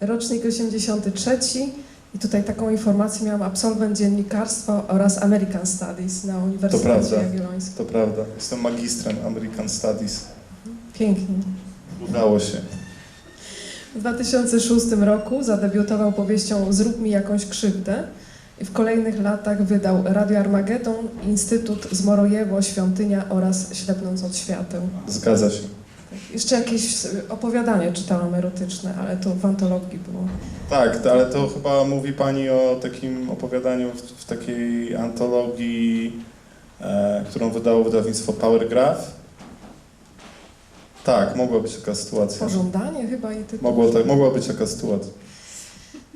rocznik 83 i tutaj taką informację miałam, absolwent dziennikarstwa oraz American Studies na Uniwersytecie prawda. Jagiellońskim. To prawda. Jestem magistrem American Studies. Pięknie. Udało się. W 2006 roku zadebiutował powieścią Zrób mi jakąś krzywdę i w kolejnych latach wydał Radio Armagedon, Instytut Zmorojewo, Świątynia oraz Ślepnąc od świateł. Zgadza się. Jeszcze jakieś opowiadanie czytałam erotyczne, ale to w antologii było. Tak, ale to chyba mówi Pani o takim opowiadaniu w, w takiej antologii, e, którą wydało wydawnictwo Powergraph. Tak, mogła być taka sytuacja. Pożądanie chyba i tytuł. Mogła, tak, mogła być taka sytuacja.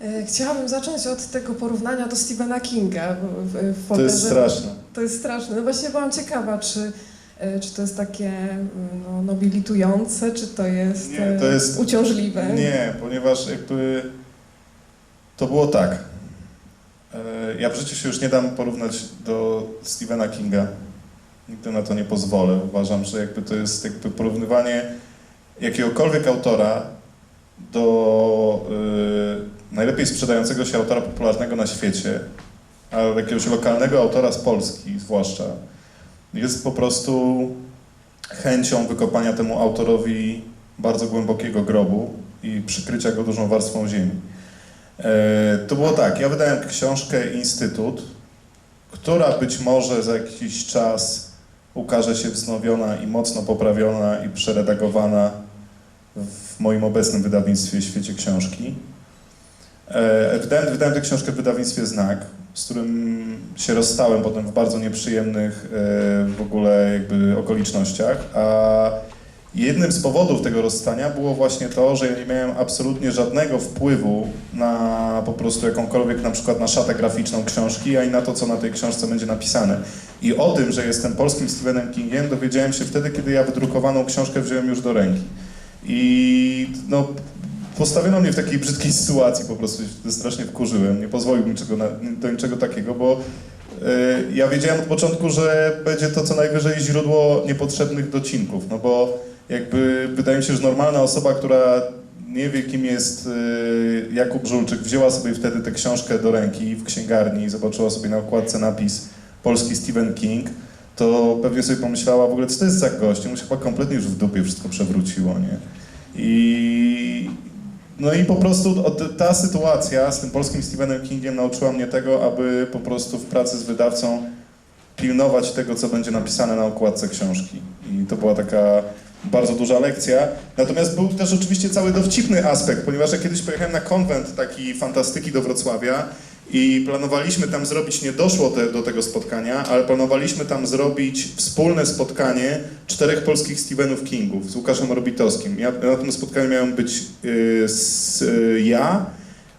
E, Chciałabym zacząć od tego porównania do Stephena Kinga w, w, w To jest straszne. To jest straszne. No właśnie byłam ciekawa, czy, czy to jest takie mm, no, nobilitujące, czy to jest, Nie, e, to jest- uciążliwe. Nie, ponieważ jakby to było tak. E, Ja w życiu się już nie dam porównać do Stephena Kinga. Nigdy na to nie pozwolę. Uważam, że jakby to jest jakby porównywanie jakiegokolwiek autora do najlepiej sprzedającego się autora popularnego na świecie, a jakiegoś lokalnego autora z Polski zwłaszcza, jest po prostu chęcią wykopania temu autorowi bardzo głębokiego grobu i przykrycia go dużą warstwą ziemi. E, To było tak, ja wydałem książkę Instytut, która być może za jakiś czas ukaże się wznowiona i mocno poprawiona i przeredagowana w moim obecnym wydawnictwie Świecie Książki. E, Wydałem, tę książkę w wydawnictwie Znak, z którym się rozstałem potem w bardzo nieprzyjemnych e, w ogóle jakby okolicznościach, a jednym z powodów tego rozstania było właśnie to, że ja nie miałem absolutnie żadnego wpływu na po prostu jakąkolwiek na przykład na szatę graficzną książki, ani na to, co na tej książce będzie napisane. I o tym, że jestem polskim Stephenem Kingiem, dowiedziałem się wtedy, kiedy ja wydrukowaną książkę wziąłem już do ręki. I no, postawiono mnie w takiej brzydkiej sytuacji, po prostu się strasznie wkurzyłem. Nie pozwoliłbym niczego na, do niczego takiego, bo e, ja wiedziałem od początku, że będzie to co najwyżej źródło niepotrzebnych docinków, no bo jakby wydaje mi się, że normalna osoba, która nie wie kim jest e, Jakub Żulczyk, wzięła sobie wtedy tę książkę do ręki w księgarni i zobaczyła sobie na okładce napis polski Stephen King, to pewnie sobie pomyślała w ogóle, co to jest za gość, mu się chyba kompletnie już w dupie wszystko przewróciło, nie? I no i po prostu ta sytuacja z tym polskim Stephenem Kingiem nauczyła mnie tego, aby po prostu w pracy z wydawcą pilnować tego, co będzie napisane na okładce książki. I to była taka bardzo duża lekcja. Natomiast był też oczywiście cały dowcipny aspekt, ponieważ ja kiedyś pojechałem na konwent taki fantastyki do Wrocławia i planowaliśmy tam zrobić, nie doszło te, do tego spotkania, ale planowaliśmy tam zrobić wspólne spotkanie czterech polskich Stephenów Kingów z Łukaszem Orbitowskim. Ja, na tym spotkaniu miałem być y, y, ja,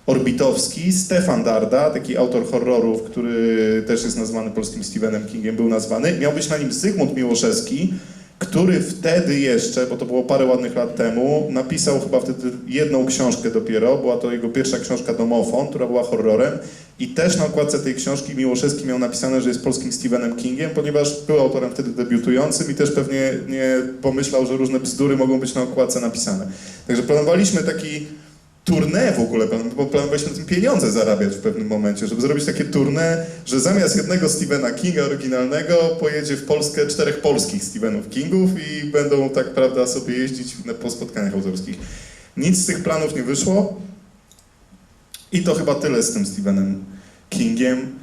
Orbitowski, Stefan Darda, taki autor horrorów, który też jest nazwany polskim Stephenem Kingiem, był nazwany. Miał być na nim Zygmunt Miłoszewski, który wtedy jeszcze, bo to było parę ładnych lat temu, napisał chyba wtedy jedną książkę dopiero, była to jego pierwsza książka Domofon, która była horrorem i też na okładce tej książki Miłoszewski miał napisane, że jest polskim Stephenem Kingiem, ponieważ był autorem wtedy debiutującym i też pewnie nie pomyślał, że różne bzdury mogą być na okładce napisane. Także planowaliśmy taki tournée w ogóle, bo planowaliśmy tym pieniądze zarabiać w pewnym momencie, żeby zrobić takie tournée, że zamiast jednego Stephena Kinga oryginalnego pojedzie w Polskę czterech polskich Stephenów Kingów i będą tak prawda sobie jeździć po spotkaniach autorskich. Nic z tych planów nie wyszło i to chyba tyle z tym Stephenem Kingiem,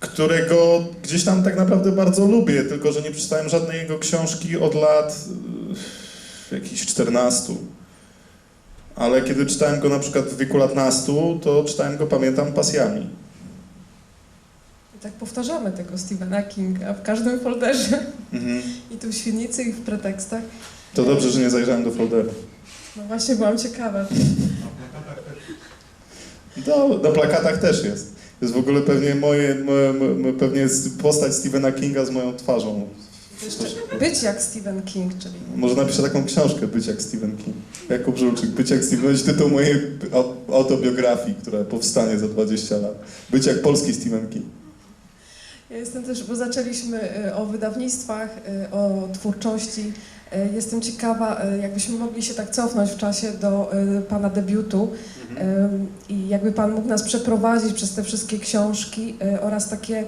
którego gdzieś tam tak naprawdę bardzo lubię, tylko że nie przeczytałem żadnej jego książki od lat jakichś 14. Ale kiedy czytałem go na przykład w wieku lat nastu, to czytałem go, pamiętam, pasjami. I tak powtarzamy tego Stephena Kinga w każdym folderze. Mhm. I tu w świetnicy, i w pretekstach. To dobrze, że nie zajrzałem do folderu. No właśnie byłam ciekawa. Do, na plakatach też jest. Jest w ogóle pewnie moje, moje, moje pewnie postać Stephena Kinga z moją twarzą. Być jak Stephen King, czyli Może napiszę taką książkę, Być jak Stephen King. Jakub Żulczyk, Być jak Stephen, będzie tytuł mojej au- autobiografii, która powstanie za 20 lat. Być jak polski Stephen King. Ja jestem też, bo zaczęliśmy y, o wydawnictwach, y, o twórczości. E, Jestem ciekawa, jakbyśmy mogli się tak cofnąć w czasie do Pana debiutu Em, i jakby Pan mógł nas przeprowadzić przez te wszystkie książki oraz takie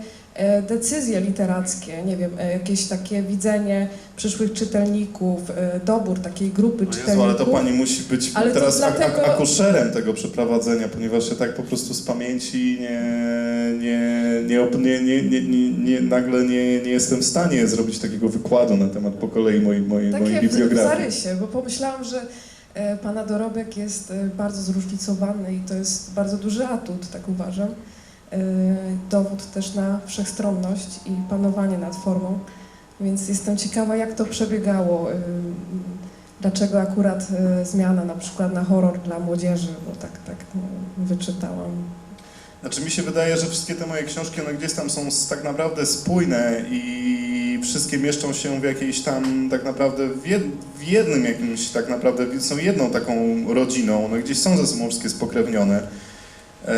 decyzje literackie, nie wiem, e, jakieś takie widzenie przyszłych czytelników, e, dobór takiej grupy O Jezu, czytelników. ale to pani musi być Ale teraz dlatego- ak- akuszerem tego przeprowadzenia, ponieważ ja tak po prostu z pamięci nie, nie, nie, nie, nie, nie, nie, nagle nie, nie jestem w stanie zrobić takiego wykładu na temat po kolei mojej, mojej, mojej Takie w, w bibliografii. zarysie, bo pomyślałam, że e, Pana dorobek jest e, bardzo zróżnicowany i to jest bardzo duży atut, tak uważam. E, Dowód też na wszechstronność i panowanie nad formą. Więc jestem ciekawa, jak to przebiegało. e, Dlaczego akurat e, zmiana na przykład na horror dla młodzieży, bo tak, tak no, wyczytałam. Znaczy mi się wydaje, że wszystkie te moje książki, one gdzieś tam są tak naprawdę spójne i wszystkie mieszczą się w jakiejś tam tak naprawdę w jednym jakimś tak naprawdę, są jedną taką rodziną, one gdzieś są ze sobą wszystkie spokrewnione. E,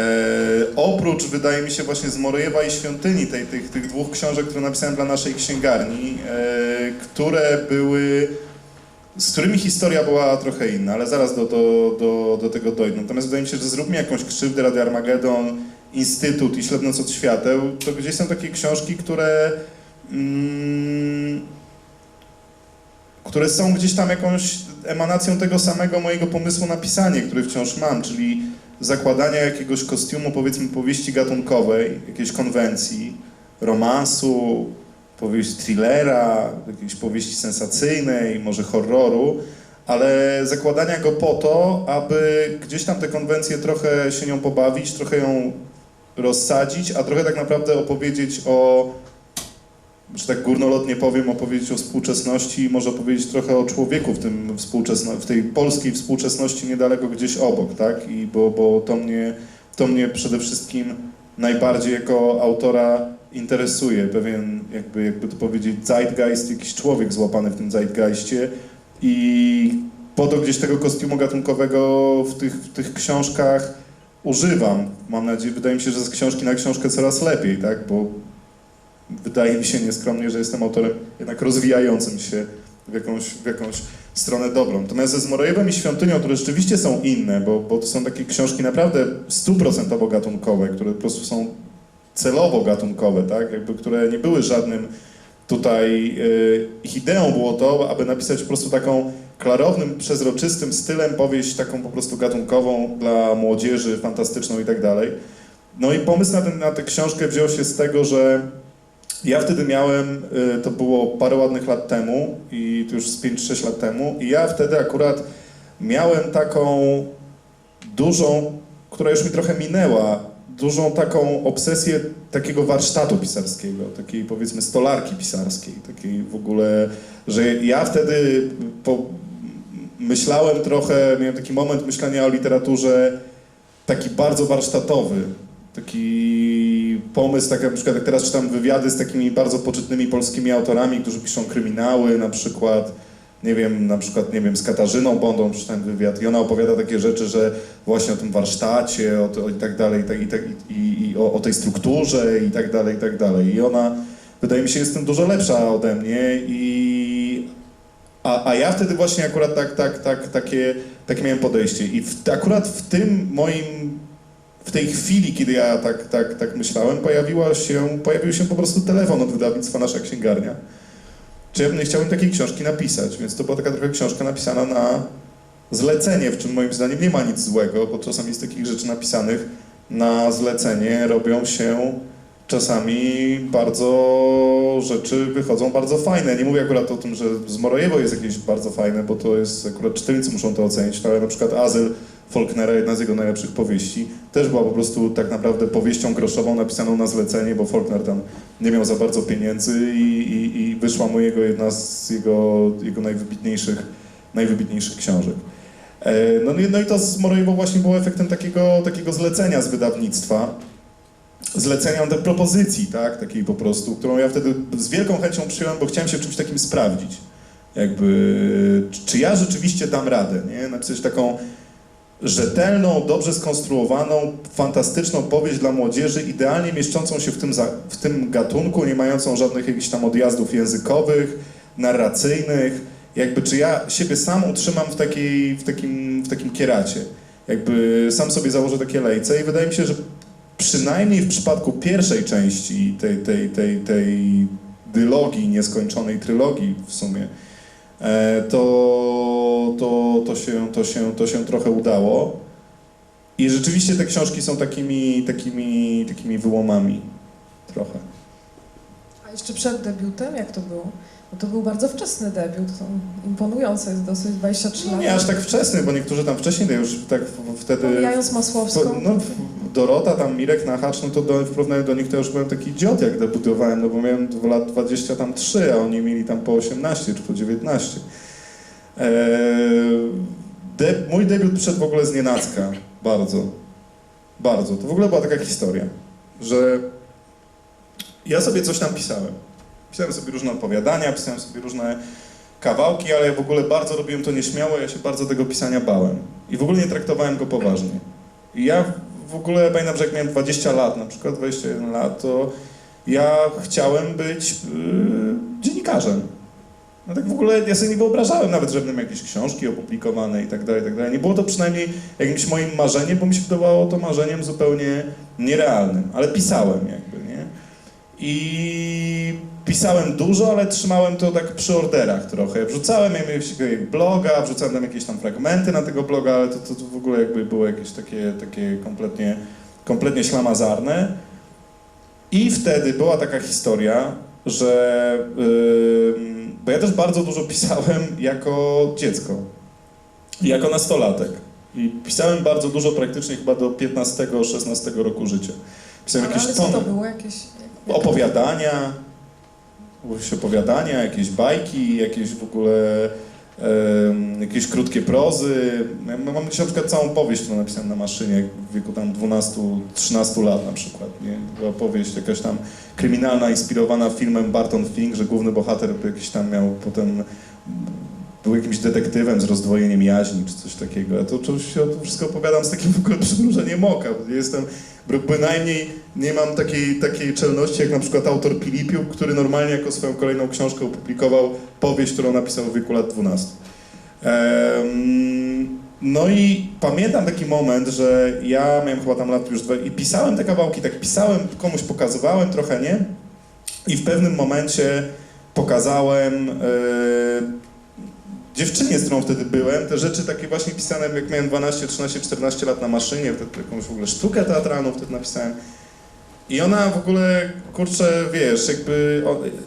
oprócz, wydaje mi się, właśnie z Morojewa i Świątyni, tej, tych, tych dwóch książek, które napisałem dla naszej księgarni, e, które były, z którymi historia była trochę inna, ale zaraz do, do, do, do tego dojdę. Natomiast wydaje mi się, że Zróbmy jakąś krzywdę, Radio Armagedon, Instytut i Śledząc od świateł, to gdzieś są takie książki, które mm, które są gdzieś tam jakąś emanacją tego samego mojego pomysłu na pisanie, który wciąż mam, czyli zakładania jakiegoś kostiumu, powiedzmy, powieści gatunkowej, jakiejś konwencji, romansu, powieść thrillera, jakiejś powieści sensacyjnej, może horroru, ale zakładania go po to, aby gdzieś tam te konwencje trochę się nią pobawić, trochę ją rozsadzić, a trochę tak naprawdę opowiedzieć o, że tak górnolotnie powiem, opowiedzieć o współczesności i może opowiedzieć trochę o człowieku w, tym współczesno, w tej polskiej współczesności niedaleko gdzieś obok, tak? I bo, bo to, mnie, to mnie przede wszystkim najbardziej jako autora interesuje, pewien, jakby, jakby to powiedzieć, zeitgeist, jakiś człowiek złapany w tym zeitgeistie i po to gdzieś tego kostiumu gatunkowego w tych, w tych książkach używam. Mam nadzieję, wydaje mi się, że z książki na książkę coraz lepiej, tak? Bo wydaje mi się nieskromnie, że jestem autorem jednak rozwijającym się w jakąś, w jakąś stronę dobrą. Natomiast ze Zmorojewem i Świątynią, które rzeczywiście są inne, bo, bo to są takie książki naprawdę stuprocentowo gatunkowe, które po prostu są celowo gatunkowe, tak? Jakby, które nie były żadnym tutaj y, ich ideą było to, aby napisać po prostu taką klarownym, przezroczystym stylem powieść taką po prostu gatunkową dla młodzieży, fantastyczną i tak dalej. No i pomysł na, ten, na tę książkę wziął się z tego, że ja wtedy miałem, y, to było parę ładnych lat temu i to już z 5-6 lat temu i ja wtedy akurat miałem taką dużą, która już mi trochę minęła, dużą taką obsesję takiego warsztatu pisarskiego, takiej powiedzmy stolarki pisarskiej, takiej w ogóle, że ja wtedy po, myślałem trochę, miałem taki moment myślenia o literaturze taki bardzo warsztatowy, taki pomysł, tak jak na przykład jak teraz czytam wywiady z takimi bardzo poczytnymi polskimi autorami, którzy piszą kryminały na przykład, nie wiem, na przykład, nie wiem, z Katarzyną Bondą czytałem wywiad i ona opowiada takie rzeczy, że właśnie o tym warsztacie, o, to, i tak dalej, i, tak, i, tak, i, i o, o tej strukturze i tak dalej, i tak dalej. I ona, wydaje mi się, jest tym dużo lepsza ode mnie i a, a ja wtedy właśnie akurat tak, tak, tak, takie, takie miałem podejście. I w, akurat w tym moim, w tej chwili, kiedy ja tak, tak, tak myślałem, pojawiła się, pojawił się po prostu telefon od wydawnictwa Nasza Księgarnia. Czy ja bym nie chciałbym takiej książki napisać, więc to była taka trochę książka napisana na zlecenie, w czym moim zdaniem nie ma nic złego, bo czasami z takich rzeczy napisanych na zlecenie robią się czasami bardzo rzeczy wychodzą bardzo fajne. Nie mówię akurat o tym, że z Morojewo jest jakieś bardzo fajne, bo to jest akurat czytelnicy muszą to ocenić, ale na przykład Azyl Faulknera, jedna z jego najlepszych powieści, też była po prostu tak naprawdę powieścią groszową napisaną na zlecenie, bo Faulkner tam nie miał za bardzo pieniędzy i, i, i wyszła mu jego jedna z jego, jego najwybitniejszych, najwybitniejszych książek. E, No, i- no i to z Morojewo właśnie było efektem takiego, takiego zlecenia z wydawnictwa, zlecenia do propozycji, tak, takiej po prostu, którą ja wtedy z wielką chęcią przyjąłem, bo chciałem się czymś takim sprawdzić. Jakby, czy ja rzeczywiście dam radę, nie? Napisać taką rzetelną, dobrze skonstruowaną, fantastyczną powieść dla młodzieży, idealnie mieszczącą się w tym, za, w tym gatunku, nie mającą żadnych jakichś tam odjazdów językowych, narracyjnych jakby czy ja siebie sam utrzymam w, takiej, w, takim, w takim kieracie. Jakby sam sobie założę takie lejce i wydaje mi się, że przynajmniej w przypadku pierwszej części tej, tej, tej, tej dylogii, nieskończonej trylogii w sumie, to, to, to, się, to, się, to się trochę udało. I rzeczywiście te książki są takimi, takimi, takimi wyłomami trochę. A jeszcze przed debiutem, jak to było? Bo to był bardzo wczesny debiut, imponujące jest dosyć, 23 No lat. nie aż tak wczesny, bo niektórzy tam wcześniej już tak wtedy... Pomijając Masłowską. To, no, Dorota, tam Mirek Nachacz, no to do, w porównaniu do nich to już byłem taki idiot, jak debiutowałem, no bo miałem w lat 20 tam 3, a oni mieli tam po 18 czy po 19. Eee, de, mój debiut przyszedł w ogóle z nienacka, bardzo, bardzo. To w ogóle była taka historia, że ja sobie coś tam pisałem. Pisałem sobie różne opowiadania, pisałem sobie różne kawałki, ale ja w ogóle bardzo robiłem to nieśmiało, ja się bardzo tego pisania bałem. I w ogóle nie traktowałem go poważnie. I ja w ogóle pamiętam, że jak miałem 20 lat, na przykład 21 lat, to ja chciałem być yy, dziennikarzem. No tak w ogóle ja sobie nie wyobrażałem nawet, że będą jakieś książki opublikowane i tak dalej, i tak dalej. Nie było to przynajmniej jakimś moim marzeniem, bo mi się wydawało to marzeniem zupełnie nierealnym, ale pisałem jakby, nie? I pisałem dużo, ale trzymałem to tak przy orderach trochę. Wrzucałem jakiegoś bloga, wrzucałem tam jakieś tam fragmenty na tego bloga, ale to, to, to w ogóle jakby było jakieś takie, takie kompletnie, kompletnie ślamazarne. I wtedy była taka historia, że... ym, bo ja też bardzo dużo pisałem jako dziecko, jako nastolatek. I pisałem bardzo dużo, praktycznie chyba do 15-16 roku życia. Pisałem ale, jakieś ale co tony to było? Jakieś... opowiadania, jakieś opowiadania, jakieś bajki, jakieś w ogóle jakieś krótkie prozy. Ja Mam gdzieś na przykład całą powieść, którą napisałem na maszynie w wieku tam 12-13 lat na przykład. Nie? Była powieść jakaś tam kryminalna, inspirowana filmem Barton Fink, że główny bohater jakiś tam miał potem był jakimś detektywem z rozdwojeniem jaźni czy coś takiego. Ja to oczywiście o tym wszystko opowiadam z takim w ogóle przymrużeniem oka. Jestem, bynajmniej nie mam takiej, takiej czelności jak na przykład autor Pilipiuk, który normalnie jako swoją kolejną książkę opublikował powieść, którą napisał w wieku lat 12. Em, no i pamiętam taki moment, że ja miałem chyba tam lat już dwa i pisałem te kawałki, tak pisałem, komuś pokazywałem trochę, nie? I w pewnym momencie pokazałem e, dziewczynie, z którą wtedy byłem, te rzeczy takie właśnie pisane, jak miałem 12, 13, 14 lat na maszynie, wtedy jakąś w ogóle sztukę teatralną wtedy napisałem. I ona w ogóle, kurczę, wiesz, jakby...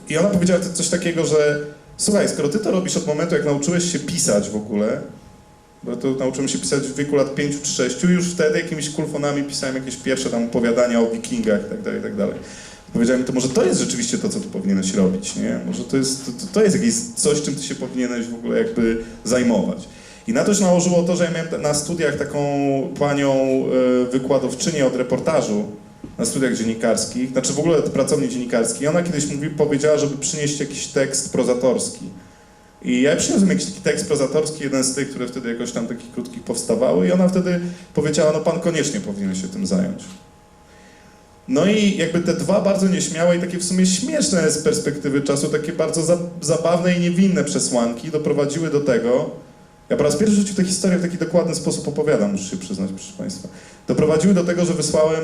I ona powiedziała coś takiego, że słuchaj, skoro ty to robisz od momentu, jak nauczyłeś się pisać w ogóle, bo to nauczyłem się pisać w wieku lat 5 czy 6, już wtedy jakimiś kulfonami pisałem jakieś pierwsze tam opowiadania o wikingach i tak i. Powiedziałem, to może to jest rzeczywiście to, co ty powinieneś robić, nie? Może to jest, to, to jest jakieś coś, czym ty się powinieneś w ogóle jakby zajmować. I na to się nałożyło to, że ja miałem na studiach taką panią e, wykładowczynię od reportażu, na studiach dziennikarskich, znaczy w ogóle pracowni dziennikarskiej. Ona kiedyś mówi, powiedziała, żeby przynieść jakiś tekst prozatorski. I ja przyniosłem jakiś taki tekst prozatorski, jeden z tych, które wtedy jakoś tam takich krótkich powstawały i ona wtedy powiedziała, no pan koniecznie powinien się tym zająć. No i jakby te dwa bardzo nieśmiałe i takie w sumie śmieszne z perspektywy czasu, takie bardzo za, zabawne i niewinne przesłanki doprowadziły do tego, ja po raz pierwszy w życiu tę historię w taki dokładny sposób opowiadam, muszę się przyznać, proszę Państwa. Doprowadziły do tego, że wysłałem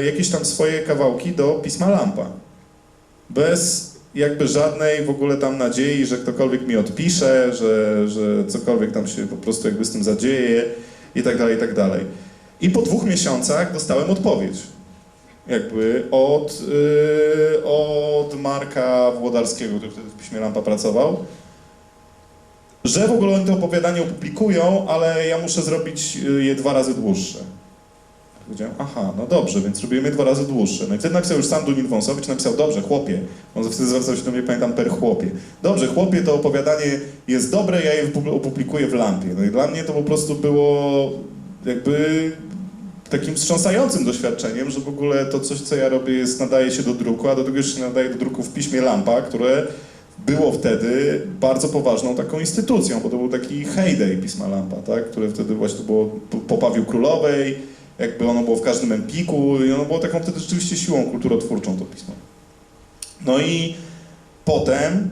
e, jakieś tam swoje kawałki do pisma Lampa. Bez jakby żadnej w ogóle tam nadziei, że ktokolwiek mi odpisze, że, że cokolwiek tam się po prostu jakby z tym zadzieje i tak dalej, i tak dalej. I po dwóch miesiącach dostałem odpowiedź. Jakby od, yy, od Marka Włodarskiego, który wtedy w piśmie Lampa pracował, że w ogóle oni to opowiadanie opublikują, ale ja muszę zrobić y, je dwa razy dłuższe. Powiedziałem, aha, no dobrze, więc robimy dwa razy dłuższe. No i wtedy napisał już sam Dunin Wąsowicz, napisał, dobrze, chłopie. On wtedy zwracał się do mnie, pamiętam, per chłopie. Dobrze, chłopie, to opowiadanie jest dobre, ja je opublikuję w lampie. No i dla mnie to po prostu było jakby takim wstrząsającym doświadczeniem, że w ogóle to coś, co ja robię, jest, nadaje się do druku, a do tego jeszcze nadaje do druku w piśmie Lampa, które było wtedy bardzo poważną taką instytucją, bo to był taki heyday pisma Lampa, tak? które wtedy właśnie było po- Pawiu Królowej, jakby ono było w każdym empiku i ono było taką wtedy rzeczywiście siłą kulturotwórczą to pismo. No i potem,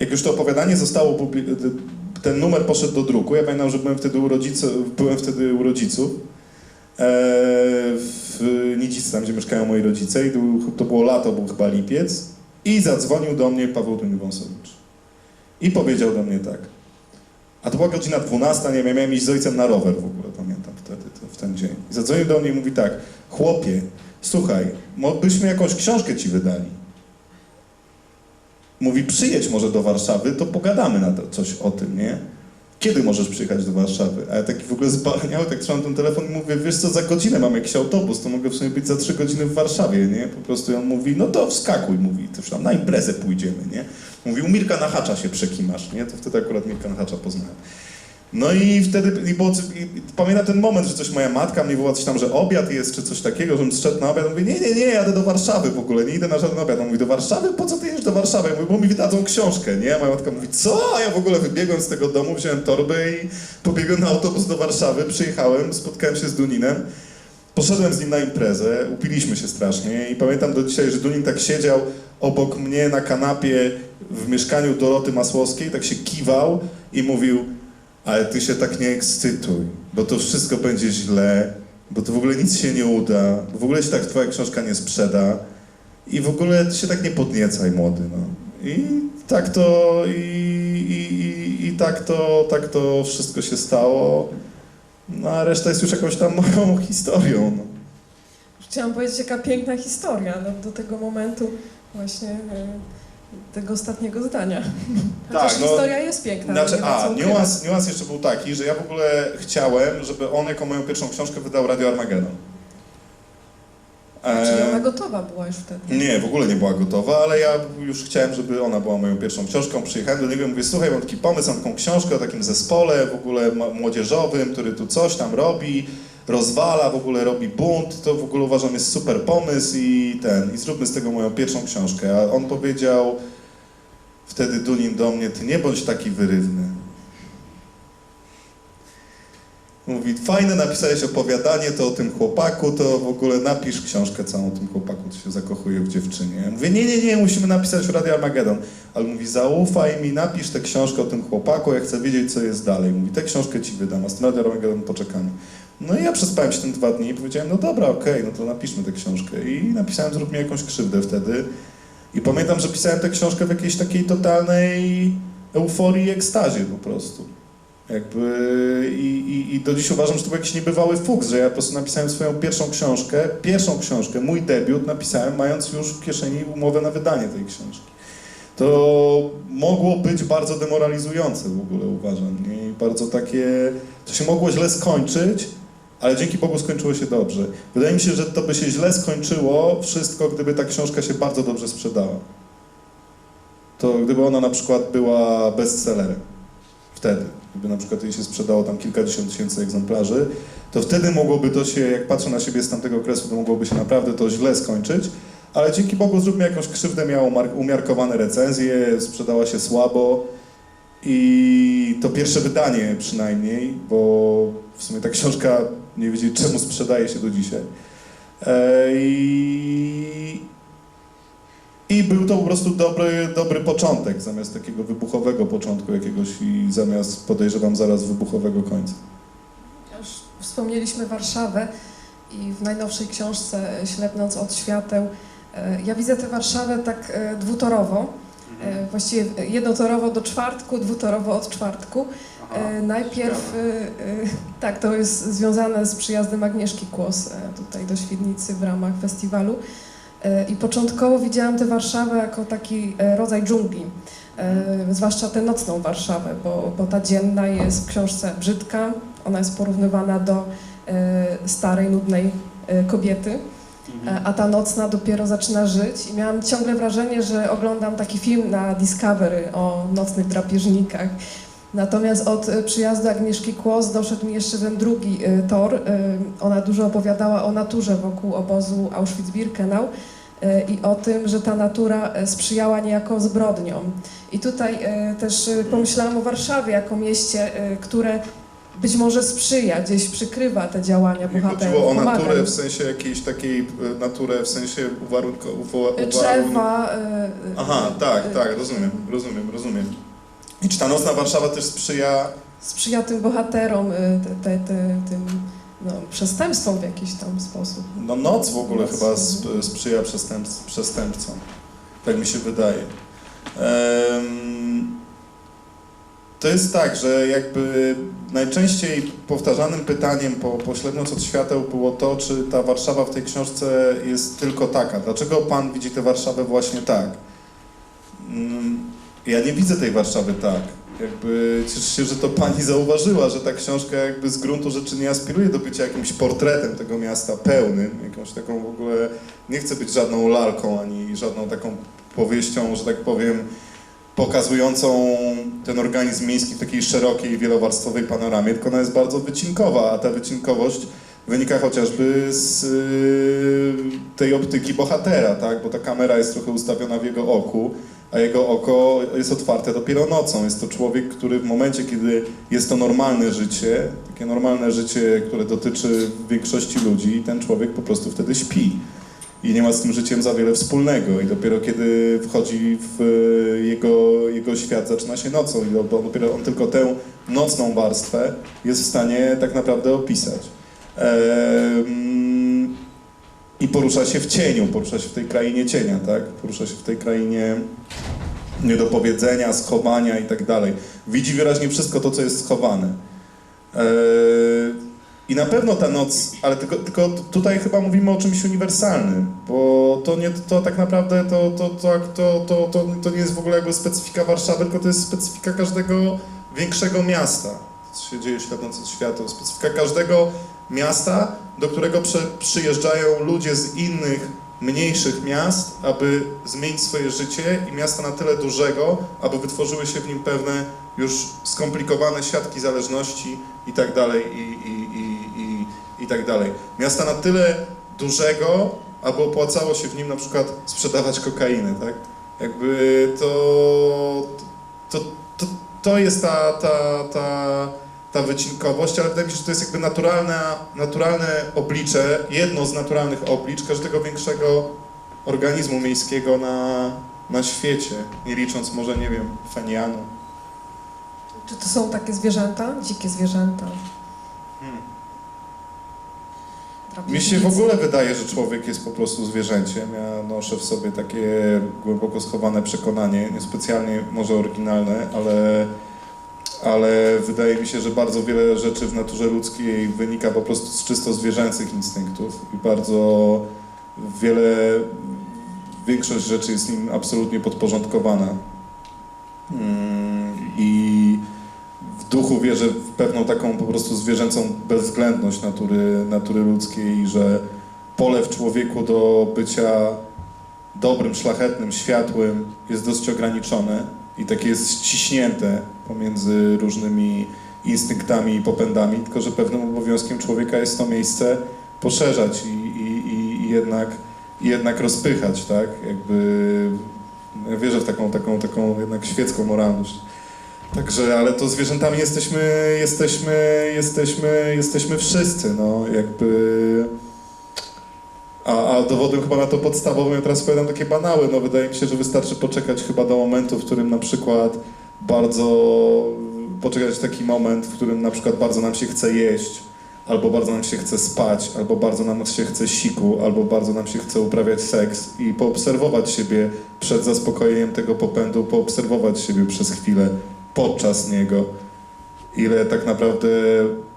jak już to opowiadanie zostało ten numer poszedł do druku. Ja pamiętam, że byłem wtedy u rodziców, byłem wtedy u rodziców w Nidzicy, tam gdzie mieszkają moi rodzice i to, był- to było lato, był chyba lipiec i zadzwonił do mnie Paweł Dunin-Wąsowicz i powiedział do mnie tak. A to była godzina 12, nie wiem, miałem iść z ojcem na rower w ogóle, pamiętam wtedy, w ten dzień. I zadzwonił do mnie i mówi tak, chłopie, słuchaj, byśmy jakąś książkę ci wydali. Mówi, przyjedź może do Warszawy, to pogadamy na to, coś o tym, nie? Kiedy możesz przyjechać do Warszawy? A ja taki w ogóle zbaleniały, tak trzymam ten telefon i mówię, wiesz co, za godzinę mam jakiś autobus, to mogę w sumie być za trzy godziny w Warszawie, nie? Po prostu on mówi, no to wskakuj, mówi, też tam na imprezę pójdziemy, nie? Mówi, u Mirka Nachacza się przekimasz, nie? To wtedy akurat Mirka Nachacza poznałem. No i wtedy, i było, i, pamiętam ten moment, że coś moja matka mnie woła coś tam, że obiad jest, czy coś takiego, żebym zszedł na obiad, mówię, nie, nie, nie, jadę do Warszawy w ogóle, nie idę na żaden obiad. On mówi, do Warszawy? Po co ty jedziesz do Warszawy? Ja mówię, bo mi wydadzą książkę, nie? Moja matka mówi, co? A ja w ogóle wybiegłem z tego domu, wziąłem torbę i pobiegłem na autobus do Warszawy, przyjechałem, spotkałem się z Duninem, poszedłem z nim na imprezę, upiliśmy się strasznie i pamiętam do dzisiaj, że Dunin tak siedział obok mnie na kanapie w mieszkaniu Doroty Masłowskiej, tak się kiwał i mówił, ale ty się tak nie ekscytuj, bo to wszystko będzie źle, bo to w ogóle nic się nie uda, w ogóle się tak twoja książka nie sprzeda i w ogóle ty się tak nie podniecaj, młody, no. I tak to, i, i, i, i tak to, tak to wszystko się stało, no a reszta jest już jakąś tam moją historią, no. Chciałam powiedzieć, jaka piękna historia no, do tego momentu właśnie e, tego ostatniego zdania. Chociaż Tak, no, historia jest piękna. Znaczy, a, niuans, niuans jeszcze był taki, że ja w ogóle chciałem, żeby on jako moją pierwszą książkę wydał Radio Armageddon. Czyli E, ona gotowa była już wtedy. Nie, w ogóle nie była gotowa, ale ja już chciałem, żeby ona była moją pierwszą książką. Przyjechałem do niego i mówię, słuchaj, mam taki pomysł, mam taką książkę o takim zespole w ogóle młodzieżowym, który tu coś tam robi, rozwala, w ogóle robi bunt, to w ogóle uważam jest super pomysł i ten, i zróbmy z tego moją pierwszą książkę. A on powiedział wtedy Dunin do mnie, ty nie bądź taki wyrywny. Mówi, fajne napisałeś opowiadanie, to o tym chłopaku, to w ogóle napisz książkę całą o tym chłopaku, co się zakochuje w dziewczynie. Ja mówię, nie, nie, nie, musimy napisać w Radio Armageddon. Ale mówi, zaufaj mi, napisz tę książkę o tym chłopaku, ja chcę wiedzieć, co jest dalej. Mówi, tę książkę ci wydam, a z tym Radio poczekamy. No i ja przespałem się tym dwa dni i powiedziałem, no dobra, okej, no to napiszmy tę książkę. I napisałem, zrób mi jakąś krzywdę wtedy. I pamiętam, że pisałem tę książkę w jakiejś takiej totalnej euforii i ekstazie po prostu. Jakby i, i, i do dziś uważam, że to był jakiś niebywały fuks, że ja po prostu napisałem swoją pierwszą książkę, pierwszą książkę, mój debiut napisałem mając już w kieszeni umowę na wydanie tej książki. To mogło być bardzo demoralizujące w ogóle uważam i bardzo takie, to się mogło źle skończyć, ale dzięki Bogu skończyło się dobrze. Wydaje mi się, że to by się źle skończyło wszystko, gdyby ta książka się bardzo dobrze sprzedała. To gdyby ona na przykład była bestsellerem wtedy, gdyby na przykład jej się sprzedało tam kilkadziesiąt tysięcy egzemplarzy, to wtedy mogłoby to się, jak patrzę na siebie z tamtego okresu, to mogłoby się naprawdę to źle skończyć, ale dzięki Bogu zróbmy jakąś krzywdę, miało umiarkowane recenzje, sprzedała się słabo i to pierwsze wydanie przynajmniej, bo w sumie ta książka nie wiedzieć czemu sprzedaje się do dzisiaj. E, I, i był to po prostu dobry, dobry początek, zamiast takiego wybuchowego początku jakiegoś i zamiast, podejrzewam, zaraz wybuchowego końca. Już wspomnieliśmy Warszawę i w najnowszej książce e, Ślepnąc od świateł e, ja widzę tę Warszawę tak dwutorowo. E, Właściwie jednotorowo do czwartku, dwutorowo od czwartku. E, Najpierw, e, e, tak, to jest związane z przyjazdem Agnieszki Kłos e, tutaj do Świdnicy w ramach festiwalu. E, I początkowo widziałam tę Warszawę jako taki e, rodzaj dżungli, e, zwłaszcza tę nocną Warszawę, bo, bo ta dzienna jest w książce brzydka, ona jest porównywana do e, starej, nudnej e, kobiety. E, a ta nocna dopiero zaczyna żyć i miałam ciągle wrażenie, że oglądam taki film na Discovery o nocnych drapieżnikach. Natomiast od e, przyjazdu Agnieszki Kłos doszedł mi jeszcze ten drugi e, tor. E, Ona dużo opowiadała o naturze wokół obozu Auschwitz-Birkenau i o tym, że ta natura sprzyjała niejako zbrodniom. I tutaj też pomyślałam o Warszawie jako mieście, które być może sprzyja, gdzieś przykrywa te działania bohaterów. chodziło o pomaga naturę im. w sensie jakiejś takiej, naturę w sensie uwarunko, uwa- uwarun... Drzewa. Aha, tak, tak, rozumiem, rozumiem, rozumiem. I czy ta nocna Warszawa też sprzyja Sprzyja tym bohaterom, y, te, te, te, tym no, przestępstwom w jakiś tam sposób. No noc w ogóle Noc, chyba sp- sprzyja przestępc- przestępcom. Tak mi się wydaje. Em, to jest tak, że jakby najczęściej powtarzanym pytaniem po, po Śledząc od świateł było to, czy ta Warszawa w tej książce jest tylko taka. Dlaczego pan widzi tę Warszawę właśnie tak? Mm, Ja nie widzę tej Warszawy tak. Jakby cieszę się, że to pani zauważyła, że ta książka jakby z gruntu rzeczy nie aspiruje do bycia jakimś portretem tego miasta pełnym, jakąś taką w ogóle, nie chcę być żadną lalką, ani żadną taką powieścią, że tak powiem, pokazującą ten organizm miejski w takiej szerokiej, wielowarstwowej panoramie, tylko ona jest bardzo wycinkowa, a ta wycinkowość wynika chociażby z y, tej optyki bohatera, tak? bo ta kamera jest trochę ustawiona w jego oku, a jego oko jest otwarte dopiero nocą. Jest to człowiek, który w momencie, kiedy jest to normalne życie, takie normalne życie, które dotyczy większości ludzi, ten człowiek po prostu wtedy śpi. I nie ma z tym życiem za wiele wspólnego. I dopiero kiedy wchodzi w e, jego, jego świat, zaczyna się nocą. I do- dopiero on tylko tę nocną warstwę jest w stanie tak naprawdę opisać. Em, I porusza się w cieniu, porusza się w tej krainie cienia, tak? Porusza się w tej krainie niedopowiedzenia, schowania i tak dalej. Widzi wyraźnie wszystko to, co jest schowane. Eee, I na pewno ta noc, ale tylko, tylko tutaj chyba mówimy o czymś uniwersalnym, bo to nie, to tak naprawdę to, to, to, to, to, to, to nie jest w ogóle jakby specyfika Warszawy, tylko to jest specyfika każdego większego miasta. Co się dzieje śledząc od świata, specyfika każdego miasta, do którego przyjeżdżają ludzie z innych mniejszych miast, aby zmienić swoje życie i miasta na tyle dużego, aby wytworzyły się w nim pewne już skomplikowane siatki zależności i tak dalej, i, i, i, i, i tak dalej. Miasta na tyle dużego, aby opłacało się w nim na przykład sprzedawać kokainę, tak? Jakby to, to, to, to jest ta, ta, ta, ta wycinkowość, ale wydaje mi się, że to jest jakby naturalne, naturalne oblicze, jedno z naturalnych oblicz każdego większego organizmu miejskiego na, na świecie, nie licząc może, nie wiem, Fenianu. Czy to są takie zwierzęta? Dzikie zwierzęta. Hmm. Mi się w ogóle wydaje, że człowiek jest po prostu zwierzęciem. Ja noszę w sobie takie głęboko schowane przekonanie, niespecjalnie może oryginalne, ale, ale wydaje mi się, że bardzo wiele rzeczy w naturze ludzkiej wynika po prostu z czysto zwierzęcych instynktów i bardzo wiele, większość rzeczy jest im absolutnie podporządkowana. Mm, I w duchu wierzę w pewną taką po prostu zwierzęcą bezwzględność natury, natury ludzkiej, że pole w człowieku do bycia dobrym, szlachetnym, światłym jest dosyć ograniczone i takie jest ściśnięte pomiędzy różnymi instynktami i popędami, tylko że pewnym obowiązkiem człowieka jest to miejsce poszerzać i, i, i, jednak, i jednak rozpychać, tak? Jakby ja wierzę w taką, taką, taką jednak świecką moralność. Także, ale to zwierzętami jesteśmy, jesteśmy, jesteśmy, jesteśmy wszyscy, no, jakby... A, a dowodem chyba na to podstawowym, ja teraz powiadam takie banały, no wydaje mi się, że wystarczy poczekać chyba do momentu, w którym na przykład bardzo... poczekać taki moment, w którym na przykład bardzo nam się chce jeść, albo bardzo nam się chce spać, albo bardzo nam się chce siku, albo bardzo nam się chce uprawiać seks i poobserwować siebie przed zaspokojeniem tego popędu, poobserwować siebie przez chwilę, podczas niego, ile tak naprawdę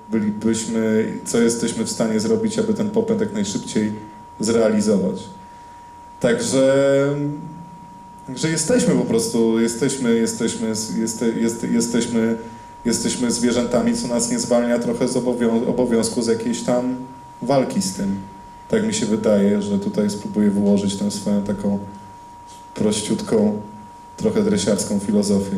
bylibyśmy, co jesteśmy w stanie zrobić, aby ten popęd jak najszybciej zrealizować. Także, także jesteśmy po prostu, jesteśmy, jesteśmy, jeste, jest, jesteśmy, jesteśmy zwierzętami, co nas nie zwalnia trochę z obowią- obowiązku z jakiejś tam walki z tym. Tak mi się wydaje, że tutaj spróbuję wyłożyć tę swoją taką prościutką, trochę dresiarską filozofię.